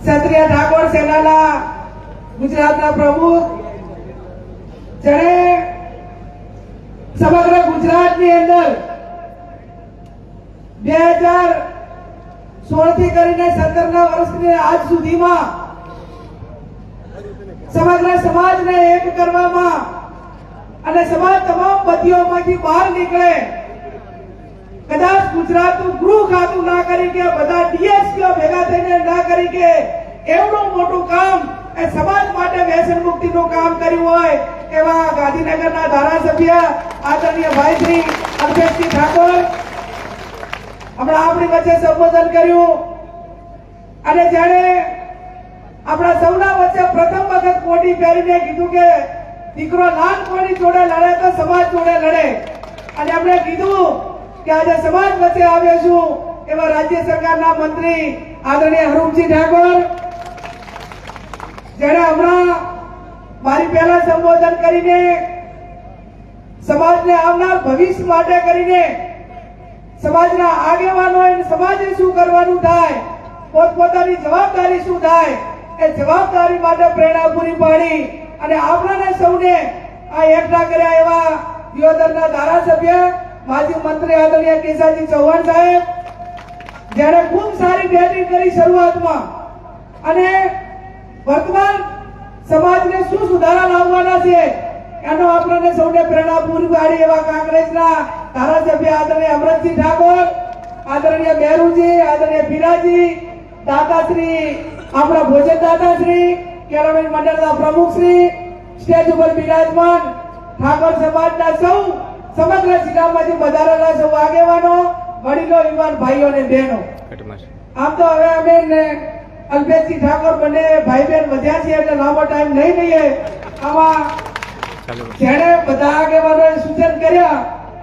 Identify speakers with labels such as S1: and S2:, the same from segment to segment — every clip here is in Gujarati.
S1: ક્ષત્રિય ઠાકોર સેનાના ગુજરાતના પ્રમુખ. જેણે સમગ્ર ગુજરાતની અંદર બે હજાર સોળથી કરીને સત્તર ના વર્ષની આજ સુધીમાં સમગ્ર સમાજને એક કરવામાં અને સમાજ તમામ પતિઓમાંથી બહાર નીકળે કદાચ ગુજરાતનું ગૃહ ખાતું ના કરી કે બધા ડીએસપીઓ ભેગા થઈને ના કરી કે એવડું મોટું કામ એ સમાજ માટે વ્યસન મુક્તિનું કામ કર્યું હોય એવા ગાંધીનગરના ધારાસભ્ય આદરણીય ભાઈ શ્રી અલ્પેશજી ઠાકોર. હમણાં આપણી વચ્ચે સંબોધન કર્યું. અને જ્યારે આપણા સૌના વચ્ચે પ્રથમ વખત કોટી પહેરીને કીધું કે દીકરો નાનપણી જોડે લડે તો સમાજ જોડે લડે. અને આપણે કીધું કે આજે સમાજ વચ્ચે આવ્યો છું, એવા રાજ્ય સરકારના મંત્રી આદરણીય હરુમજી ઠાકોર જેને હમણાં મારી પહેલા સંબોધન કરીને સમાજને આવનાર ભવિષ્ય માટે કરીને સમાજના આગેવાનો અને સમાજે શું કરવાનું થાય, પોતપોતાની જવાબદારી શું થાય, એ જવાબદારી માટે પ્રેરણા પૂરી પાડી અને આપણાને સૌને આ એકઠા કર્યા એવા દિયોદરના ધારાસભ્ય માજી મંત્રી આદરણીય કેસાજી ચૌહાણ સાહેબ જેણે ખૂબ સારી બેટિંગ કરી શરૂઆતમાં અને વર્તમાન સમાજને શું સુધારા લાવવાના છે, એનો આપણને સૌને પ્રેરણા પૂરી પાડી એવા કોંગ્રેસના ધારાસભ્ય આદરણીય અમરતસિંહ ઠાકોર, આદરણીય મહેરુજી આદરણીય પીરાજી, દાતાશ્રી, આપણા ભોજન દાતાશ્રી, કેળવણી મંડળના પ્રમુખશ્રી, સ્ટેજ ઉપર બિરાજમાન ઠાકોર સમાજના સૌ સમગ્ર જિલ્લામાંથી વધારેલા સૌ આગેવાનો વડીલો યુવાન ભાઈઓ અને બહેનો. આમ તો હવે અમે અલ્પેશજી ઠાકોર બંને ભાઈ બહેન વધ્યા છીએ એટલે લાંબો ટાઈમ નહીં લઈએ. આમાં જેણે બધા આગેવાનોએ સૂચન કર્યા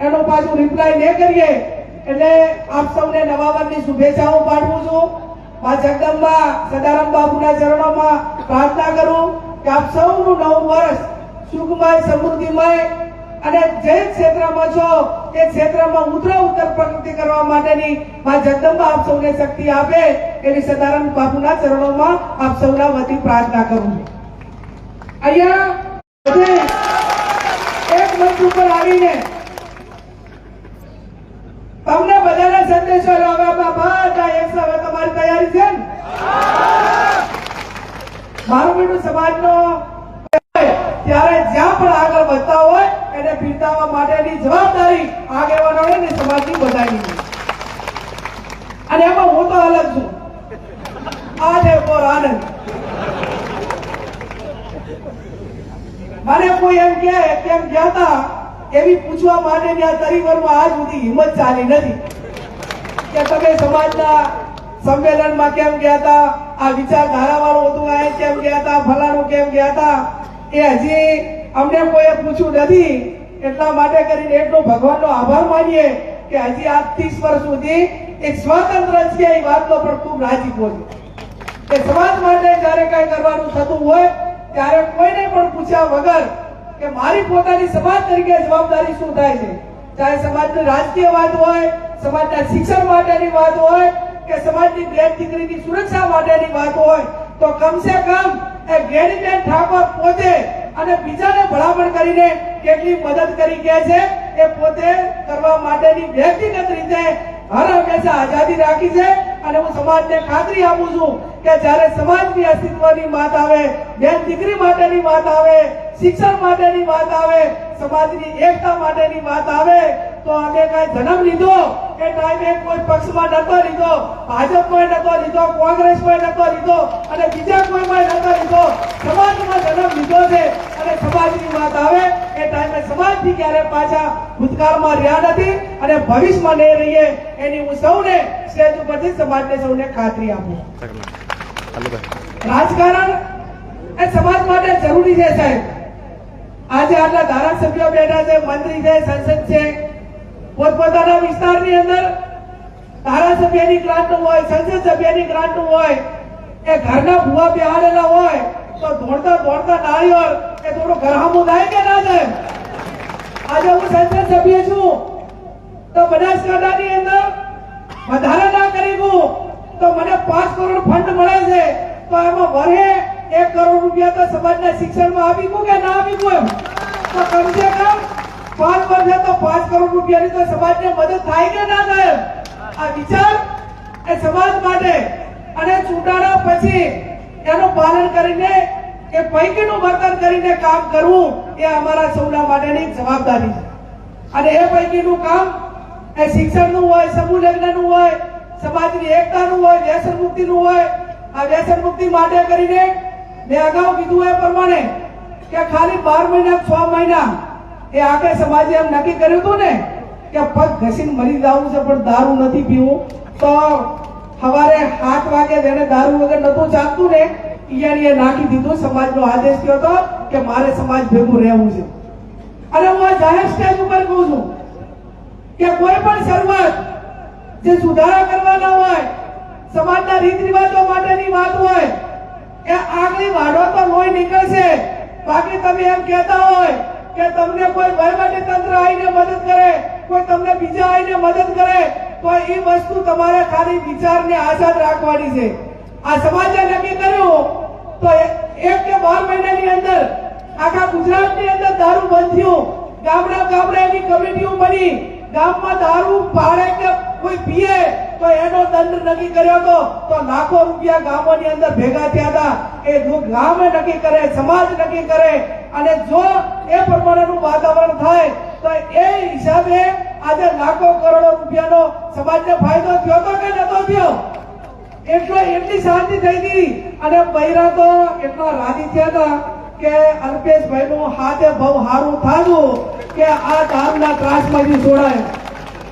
S1: એનો પાછું રિપ્લાય ન કરીએ. એટલે આપ સૌને નવા વર્ષની શુભેચ્છાઓ પાઠવું છું. મા જગદંબા સદારામ બાપુના ચરણોમાં પ્રાર્થના કરું કે આપ સૌનું નવું વર્ષ સુખમય સમૃદ્ધિમય અને જે ક્ષેત્રમાં છો તે ક્ષેત્રમાં ઉત્તર ઉત્તર પ્રગતિ કરવા માટેની મા જગદંબા આપ સૌને શક્તિ આપે એવી સદારામ બાપુના ચરણોમાં આપ સૌના વતી પ્રાર્થના કરું અહીંયા એક મંચ ઉપર આવીને તમને બધાને સંદેશો લાવવામાં બધા એક સાથે તમારી તૈયારી છે ને? મારું સમાજનો ત્યારે જ્યાં પણ આગળ વધતા હોય એને પીરતાવવા માટેની જવાબદારી આગેવાનોને ને સમાજની બધાની છે. અને એમાં હું તો અલગ છું. આ મોર આનંદ. મને કોઈ એમ કે કેમ ગયા તા એવી પૂછવા માટે ત્યાં તરીવરમાં આજ સુધી હિંમત ચાલી નથી. કે તમે સમાજના સંમેલનમાં કેમ ગયા તા આ વિચારધારા વાળું હતું, આ કેમ ગયા હતા ફલાણું કેમ ગયા હતા એ હજી અમને કોઈએ પૂછ્યું નથી. એટલા માટે કરીને એટલો ભગવાનનો આભાર માનીએ કે હજી આ ત્રીસ વર્ષ સુધી એક સ્વતંત્ર છે એ વાતનો પણ ખૂબ રાજી છે. કે સમાજ માટે જ્યારે કઈ કરવાનું થતું હોય, ત્યારે કોઈને પણ પૂછ્યા વગર કે મારી પોતાની સમાજ તરીકે જવાબદારી શું થાય છે? ચાહે સમાજની રાજકીય વાત હોય, સમાજના શિક્ષણ માટેની વાત હોય, કે સમાજની બેન દીકરીની સુરક્ષા માટેની વાત હોય, તો કમસે કમ એ ગેનીબેન ઠાકોર પોતે અને બીજાને ભલામણ કરીને કેટલી મદદ કરી ગયા છે, એ પોતે કરવા માટેની વ્યક્તિગત રીતે આઝાદી રાખી છે અને હું સમાજને ખાતરી આપું છું કે જ્યારે સમાજની અસ્તિત્વની વાત આવે, બેન દીકરી માટેની વાત આવે, શિક્ષણ માટેની વાત આવે, સમાજની એકતા માટેની વાત આવે, તો અમે કઈ જન્મ લીધો એ ટાઈમે કોઈ પક્ષમાં નતો લીધો, ભાજપમાં નતો લીધો, કોંગ્રેસમાં નતો લીધો અને બીજા કોઈમાં નતો લીધો, સમાજમાં જન્મ લીધો ક્યારે પાછા ભૂતકાળમાં રહ્યા નથી અને ભવિષ્યમાં નહીં રહીએ એની હું સૌને સ્ટેજ ઉપરથી સમાજને સૌને ખાતરી આપું. રાજકારણ એ સમાજ માટે જરૂરી છે સાહેબ. આજે આટલા ધારાસભ્યો બેઠા છે, મંત્રી છે, સંસદ છે. પોતપોતાના વિસ્તારની અંદર ધારાસભ્યની ગ્રાન્ટ હોય, સંસદ સભ્યની ગ્રાન્ટ હોય, એ ઘરના ભૂવા બેહાડેલા હોય, તો દોડતા દોડતા નાળિયેર એ થોડું ગરહામું થાય કે ના થાય? આજે હું સંસદ સભ્ય છું. તો બનાસકાંઠાની અંદર વધારે ના કરી દઉં. તો મને પાંચ કરોડ ફંડ મળે છે. તો એમાં વરે એક કરોડ રૂપિયા તો સમાજના શિક્ષણમાં આપી કે ના આપી એમ? તો કમસે કમ પાંચ વર્ષે તો પાંચ કરોડ રૂપિયાની તો સમાજને મદદ થાય કે ના થાય આ વિચાર એ સમાજ માટે અને ચૂંટાણા પછી એનું પાલન કરીને એ પૈકીનું વર્તન કરીને કામ કરવું એ અમારા સૌના માટેની જવાબદારી છે. અને એ પૈકીનું કામ એ શિક્ષણનું હોય, સમૂહ લગ્નનું હોય, સમાજની એકતાનું હોય, વ્યસન મુક્તિનું હોય. આ વ્યસન મુક્તિ માટે કરીને મેં અગાઉ કીધું એ પ્રમાણે કે ખાલી બાર મહિના છ મહિના એ આખે સમાજે એમ નક્કી કર્યું હતું ને કે પગ ઘસીને મરી જવું છે, પણ દારૂ નથી પીવું. તો સવારે સાત વાગે જેને દારૂ વગર નતું ચાલતું ને ઈયાણીએ નાખી દીધું, સમાજનો આદેશ થયો હતો કે મારે સમાજ ભેગું રહેવું છે. અને હું આ જાહેર સ્ટેજ ઉપર કહું છું કે કોઈ પણ શરૂઆત જે સુધારા કરવાના હોય, સમાજના રીત રિવાજો માટેની વાત હોય, એ આગલી વાડો તો લોહી નીકળશે. બાકી તમે એમ કહેતા હોય કે તમને કોઈ વહીવટી તંત્ર આવીને મદદ કરે, કોઈ તમને બીજા આવીને મદદ કરે, તો એ વસ્તુ તમારે ખાલી વિચારને આઝાદ રાખવાની છે. આ સમાજે નક્કી કર્યું તો એક કે બાર મહિનાની અંદર આખા ગુજરાતની અંદર દારૂ બંધ થયું. ગામડા ગામડા એની કમિટીઓ બની. ગામમાં દારૂ પાડે કે કોઈ પીએ તો એનો દંડ નક્કી કર્યો હતો. તો લાખો રૂપિયા ગામોની અંદર ભેગા થયા હતા. એ ગામે નક્કી કરે, સમાજ નક્કી કરે. અને જો એ પ્રમાણેનું વાતાવરણ થાય, તો એ હિસાબે આજે લાખો કરોડો રૂપિયાનો સમાજને ફાયદો થયો તો કે નતો થયો? એટલો એટલી શાંતિ થઈ ગઈ અને પૈરા તો એટલા રાજી થયા હતા કે અલ્પેશભાઈ નું હાથે બહુ સારું થાતું કે આ દામના ત્રાસમાંથી છોડાય.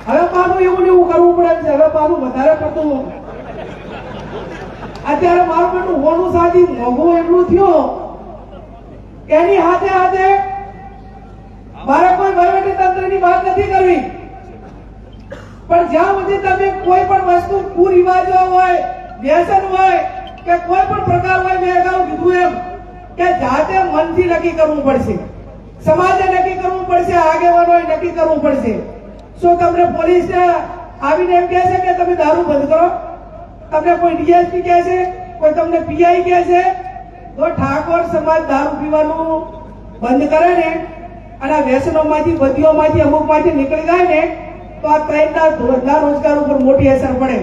S1: હવે પાછું એવું એવું કરવું પડે છે. હવે પાછું વધારે પડતું અત્યારે મારું બેટું હોનું સાથી મોઘું એટલું થયું. એની હાથે હાથે મારે કોઈ વહીવટી તંત્રની વાત નથી કરવી. પણ જ્યાં સુધી તમે કોઈ પણ વસ્તુ કુરિવાજો હોય વ્યસન હોય કે કોઈ પણ પ્રકાર હોય, મેં અગાઉ કીધું એમ કે જાતે મનથી નક્કી કરવું પડશે. સમાજે નક્કી કરવું પડશે, આગેવાનોએ નક્કી કરવું પડશે. શું તમને પોલીસ આવીને એમ કહે છે કે તમે દારૂ બંધ કરો? તમને કોઈ ડીએસપી કહે છે? કોઈ તમને પીઆઈ કહે છે? તો ઠાકોર સમાજ દારૂ પીવાનું બંધ કરે ને અને વ્યસનોમાંથી બધીઓમાંથી અમુકમાંથી નીકળી જાય ને, તો આ ત્રણના ધંધા રોજગાર ઉપર મોટી અસર પડે.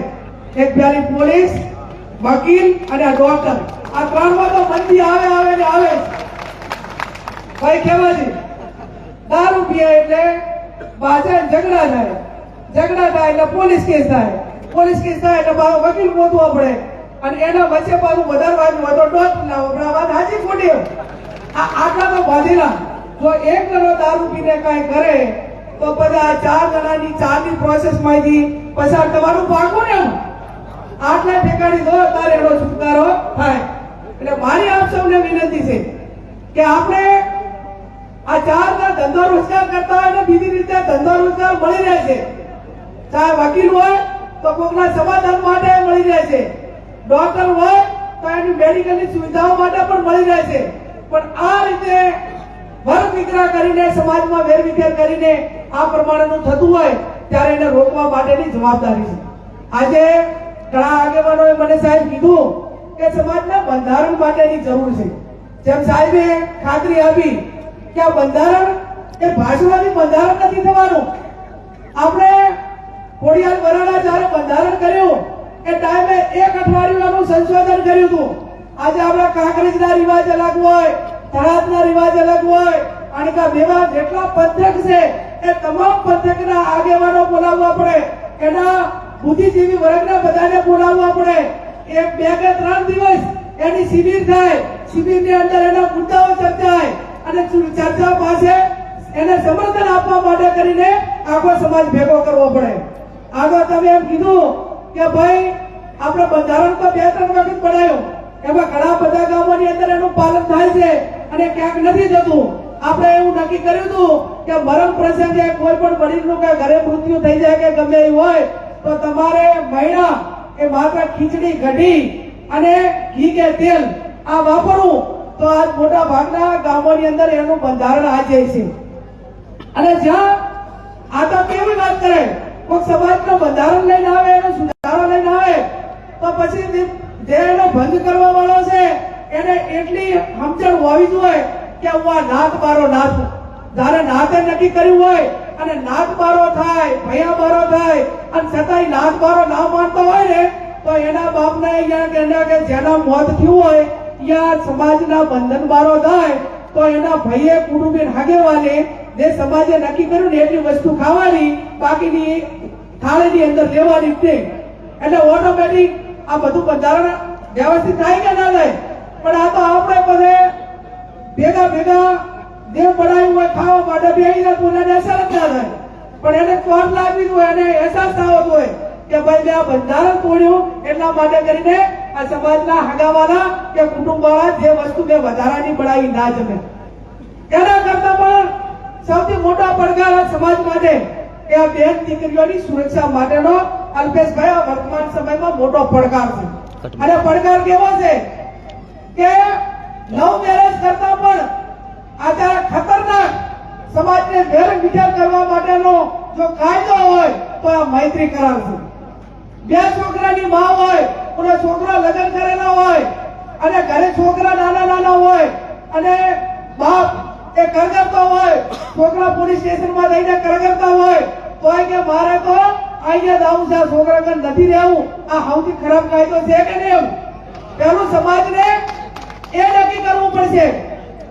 S1: એક પ્યારી પોલીસ, વકીલ અને ડોક્ટર. આ ત્રણમાં તો મંદી આવે આવે ને આવે. ભાઈ કેવાજી દારૂ પીએ એટલે બાજે ઝઘડા થાય. ઝઘડા થાય એટલે પોલીસ કેસ થાય. પોલીસ કેસ થાય એટલે મારો વકીલ ગોતવો પડે. અને એના વચ્ચે પાછું વધારવાનું હોય તો ડોટ ના આ વાત હાજી ખોટી આ આટલા તો બાંધેલા. જો એક જણો દારૂ પીને કાંઈ કરે, તો આ ચાર જણાની ચારની પ્રોસેસમાંથી પસાર થવાનું પાકું ને. આટલા ઠેકાણી દો તારે એનો છુટકારો થાય. એટલે મારી આપ સૌને વિનંતી છે કે આપણે આ ચાર ના ધંધો રોજગાર કરતા હોય અને બીજી રીતે ધંધો રોજગાર મળી રહે છે. ચાહે વકીલ હોય તો કોકના સમાધાન માટે મળી રહે છે. ડોક્ટર હોય તો એની મેડિકલની સુવિધાઓ માટે પણ મળી રહે છે. પણ આ રીતે વર્ગ વિગ્રહ કરીને, સમાજમાં વેરવિખેર કરીને આ પ્રમાણેનું થતું હોય ત્યારે એને રોકવા માટેની જવાબદારી છે. આજે ઘણા આગેવાનોએ મને સાહેબ કીધું કે સમાજના બંધારણ માટેની જરૂર છે. જેમ સાહેબે ખાતરી આપી કે આ બંધારણ એ ભાષણોથી બંધારણ નથી થવાનું. આપણે ખોડિયાર વરાણા જ્યારે બંધારણ કર્યું, એ ટાઈમે એક અઠવાડિયાનું સંશોધન કર્યું હતું. આજે આપણા કાંકરેજના રિવાજ અલગ હોય, થરાદના રિવાજ અલગ હોય, અણકા મેવા જેટલા પંથક છે, એ તમામ પંથકના આગેવાનો બોલાવવા પડે. એના બુદ્ધિજીવી વર્ગના બધાને બોલાવવા પડે. એ બે કે ત્રણ દિવસ એની શિબિર થાય. શિબિરની અંદર એના મુદ્દાઓ ચર્ચાય અને ચર્ચા પાસે એને સમર્થન આપવા માટે કરીને આખો સમાજ ભેગો કરવો પડે. આગળ તમે એમ કીધું કે ભાઈ, આપણે બંધારણ તો બે, ત્રણ વખત બનાવ્યું એમાં ઘણા બધા ગામોની અંદર એનું પાલન થાય છે અને ક્યાંક નથી થતું આપણે એવું નક્કી કર્યું હતું કે મરણ પ્રસંગે કોઈ પણ મરીજનું કે ઘરે મૃત્યુ થઈ જાય કે ગમે એવું હોય તો તમારે મહિના એ માત્ર ખીચડી કઢી અને ઘી કે તેલ આ વાપરવું તો આજ મોટા ભાગના ગામોની અંદર એનું બંધારણ આજે છે. અને જ્યાં આ તો કેવી વાત કરે કોઈ સમાજનું બંધારણ લઈને આવે, એનો સુધારો લઈને આવે, તો પછી જે એનો ભંગ કરવા વાળો છે, એને એટલી સમજણ હોવી જોઈએ કે હું આ નાથ મારો નાથ. જયારે નાથે નક્કી કર્યું હોય અને નાથ મારો થાય ભયા મારો થાય અને છતાંય નાથ બારો ના માનતો હોય ને, તો એના બાપને અહીંયા કે જેના મોત થયું હોય, ત્યાં સમાજના બંધન બારો થાય, તો એના ભાઈએ કુટુંબી હાગેવાને, જે સમાજે નક્કી કર્યું ને એટલી વસ્તુ ખાવાની, બાકીની થાળીની અંદર લેવાની તે એટલે ઓટોમેટિક આ બધું બંધારણ વ્યવસ્થિત થાય કે ના થાય? પણ આ તો આપણે બધે ભેગા ભેગા જે બનાવ્યું હોય ખાવા માટે બે પોતાને અસર જ ના થાય પણ એને ચોટ લાગવી હોય? એને અહેસાસ થવો જોઈએ કે ભાઈ મેં આ બંધારણ તોડ્યું એટલા માટે કરીને આ સમાજના હગાવાલા કે કુટુંબવાળા જે વસ્તુ મેં વધારાની બનાવી ના જમે. એના કરતા પણ સૌથી મોટા પડકાર સમાજ માટે કે આ બેન દીકરીઓની સુરક્ષા માટેનો અલ્પેશભાઈ આ વર્તમાન સમયમાં મોટો પડકાર છે. અને પડકાર કેવો છે કે લવ મેરેજ કરતા પણ આ ખતરનાક સમાજને વેર વિચાર કરવા માટેનો જો કાયદો હોય તો આ મૈત્રી કરાર છે. બે છોકરાની માં હોય, અને છોકરા લગ્ન કરેલા હોય, અને ઘરે છોકરા નાના નાના હોય, અને બાપ એ કરગરતો હોય, છોકરા પોલીસ સ્ટેશનમાં જઈને કરગરતા હોય તો કે મારે તો અહીંયા દાવું છે છોકરા કન નથી રહેવું. આ સૌથી ખરાબ કાયદો છે કે નહીં પેલું સમાજને એ નક્કી કરવું પડશે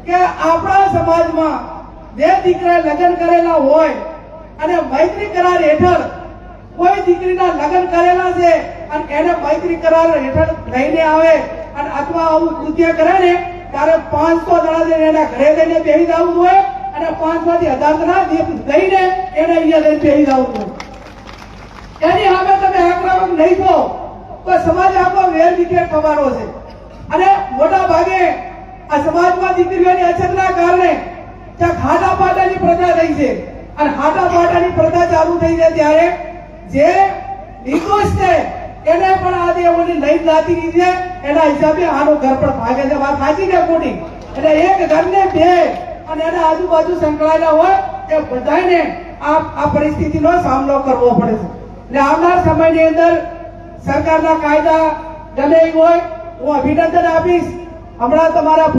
S1: કે આપણા સમાજમાં જે દીકરાએ લગ્ન કરેલા હોય અને મૈત્રી કરાર હેઠળ કોઈ દીકરીના લગ્ન કરેલા છે અને એને મૈત્રી કરાર હેઠળ લઈને આવે અને અથવા આવું કૃત્ય કરે ને, ત્યારે પાંચસો જણા જઈને એના ઘરે લઈને બેહી જવું હોય અને પાંચસો થી હજાર જણા લઈને એને અહીંયા લઈને બેહી જવું હોય. એની સામે તમે આક્રમક નહીં થો. તો સમાજ આખો વેર વિખેર થવાનો છે. અને મોટા ભાગે આ સમાજમાં દીકરીઓની અછતના કારણે ત્યાં ખાટા પાટાની પ્રથા થઈ છે. અને ખાટા પાટાની પ્રથા ચાલુ થઈ છે ત્યારે જે નિર્દોષ છે, એને પણ આ દેવોની લઈ જાતી છે. એના હિસાબે આનો ઘર પણ ભાગે છે. વાત સાચી છે ખોટી? એટલે એક ઘરને બે અને એના આજુબાજુ સંકળાયેલા હોય, એ બધાને આ આ પરિસ્થિતિનો સામનો કરવો પડે છે. એટલે આવનાર સમયની અંદર સરકારના કાયદા ગમે હોય, હું અભિનંદન આપીશ. હમણાં તમારા